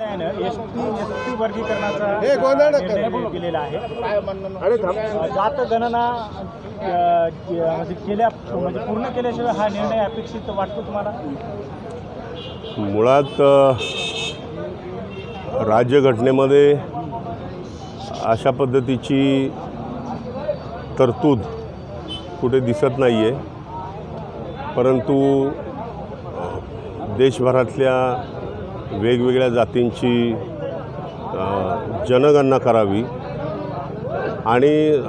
S T S T वर्गीकरणाचा हे गोंधळ नका. निर्णय करू. दिलेला आहे. अरे थांब. अ, जात गणना अ, ज- म्हणजे केल्या म्हणजे पूर्ण केल्याशिवाय हा निर्णय अपेक्षित वाटतो तुम्हाला? मुळात राज्यघटनेमध्ये अशा पद्धतीची तरतूद कुठे दिसत नाही आहे परंतु देशभरातल्या वेगवेगळ्या जातींची जनगणना करावी. आणि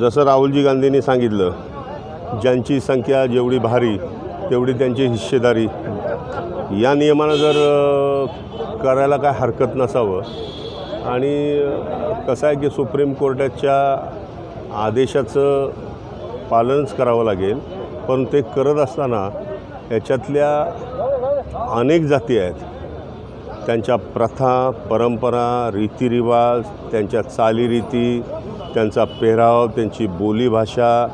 जसं राहुलजी गांधींनी सांगितलं ज्यांची संख्या जेवढी भारी तेवढी त्यांची हिस्सेदारी. या नियमानं जर करायला काय हरकत नसावं आणि कसं आहे की सुप्रीम कोर्टाच्या आदेशाचं पालनच करावं लागेल पण ते करत असताना याच्यातल्या अनेक जाती आहेत. त्यांच्या प्रथा परंपरा रीतिरिवाज त्यांच्या चालीरीती त्यांचा पेहराव त्यांची बोलीभाषा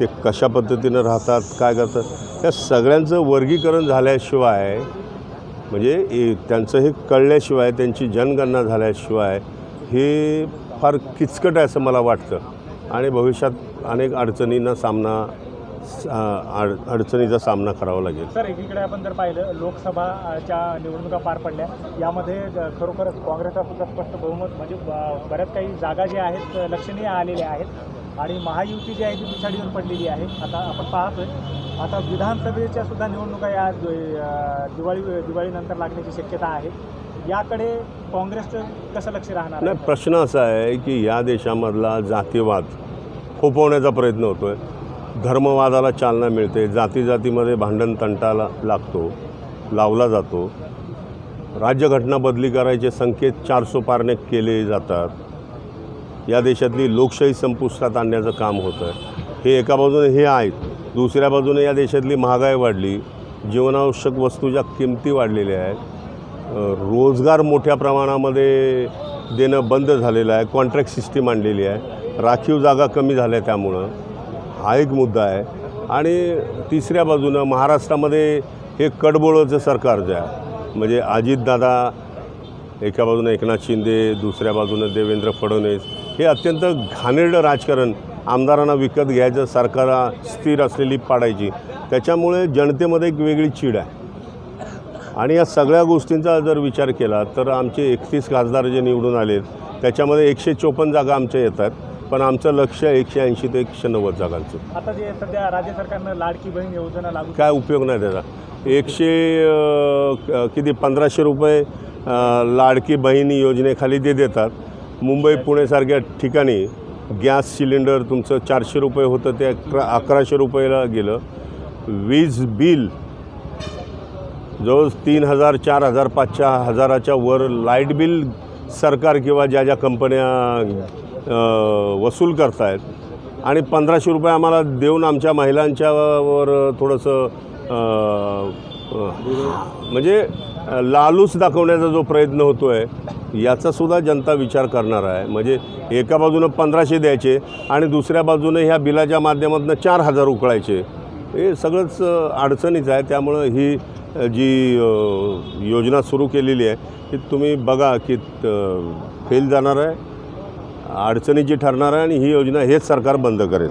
ते कशा पद्धतीनं राहतात काय करतात त्या सगळ्यांचं वर्गीकरण झाल्याशिवाय म्हणजे ए- त्यांचं हे कळल्याशिवाय त्यांची जनगणना झाल्याशिवाय हे फार किचकट आहे असं मला वाटतं. आणि भविष्यात अनेक अडचणींना सामना अड अडचणीचा सामना करावा लागेल. सर एकीकडे आपण जर पाहिलं लोकसभाच्या निवडणुका पार पडल्या. यामध्ये खरोखरच काँग्रेसचा सुद्धा स्पष्ट बहुमत म्हणजे बऱ्याच काही जागा ज्या आहेत लक्षणीय आलेल्या आहेत. आणि महायुती जी आहे ती पिछाडी येऊन पडलेली आहे. आता आपण पाहतोय आता विधानसभेच्या सुद्धा निवडणुका या दिवाळी दिवाळीनंतर लागण्याची शक्यता आहे. याकडे काँग्रेसचं कसं लक्ष राहणार नाही? प्रश्न असा आहे की या देशामधला जातीवाद फोपवण्याचा प्रयत्न होतो आहे धर्मवादाला चालना मिळते जाती जातीमध्ये भांडण तंटाला लागतो लावला जातो. राज्यघटना बदली करायचे संकेत चारसो पारने केले जातात. या देशातली लोकशाही संपुष्टात आणण्याचं काम होतं आहे हे एका बाजूने हे आहेत दुसऱ्या बाजूने या देशातली महागाई वाढली जीवनावश्यक वस्तूच्या किमती वाढलेल्या आहेत. रोजगार मोठ्या प्रमाणामध्ये देणं बंद झालेलं आहे कॉन्ट्रॅक्ट सिस्टीम आणलेली आहे. राखीव जागा कमी झाल्या त्यामुळं. हा एक मुद्दा आहे. आणि तिसऱ्या बाजूनं महाराष्ट्रामध्ये हे कडबोळचं सरकार जे आहे म्हणजे अजितदादा एका बाजूनं एकनाथ शिंदे दुसऱ्या बाजूनं देवेंद्र फडणवीस हे अत्यंत घाणेरडं राजकारण आमदारांना विकत घ्यायचं सरकार स्थिर असलेली पाडायची. त्याच्यामुळे जनतेमध्ये एक वेगळी चीड आहे. आणि या सगळ्या गोष्टींचा जर विचार केला तर आमचे एकतीस खासदार जे निवडून आलेत त्याच्यामध्ये एकशे चोपन्न जागा आमच्या येतात. पण आमचं लक्ष एकशे ऐंशी ते एकशे नव्वद जागांचं. आता जे सध्या राज्य सरकारनं लाडकी बहीण योजना लागू काय उपयोग नाही त्याचा. एकशे अ, किती पंधराशे रुपये अ, लाडकी बहिणी योजनेखाली ते देतात. मुंबई पुणेसारख्या ठिकाणी गॅस सिलेंडर तुमचं चारशे रुपये होतं ते अकरा अकराशे रुपयाला गेलं. वीज बिल जवळ तीन हजार चार हजार पाचच्या हजाराच्या वर लाइट बिल सरकार किंवा ज्या ज्या कंपन्या वसूल करत आहेत आणि पंधराशे रुपये आम्हाला देऊन आमच्या महिलांच्यावर थोडंसं म्हणजे लालूच दाखवण्याचा जो प्रयत्न होतो आहे याचासुद्धा जनता विचार करणार आहे. म्हणजे एका बाजूनं पंधराशे द्यायचे आणि दुसऱ्या बाजूनं ह्या बिलाच्या माध्यमातून चार हजार उकळायचे. हे सगळंच अडचणीच आहे. त्यामुळं ही जी योजना सुरू केलेली आहे ती तुम्ही बघा की फेल जाणार आहे अडचणीची ठरणार आहे आणि ही योजना हेच सरकार बंद करेल.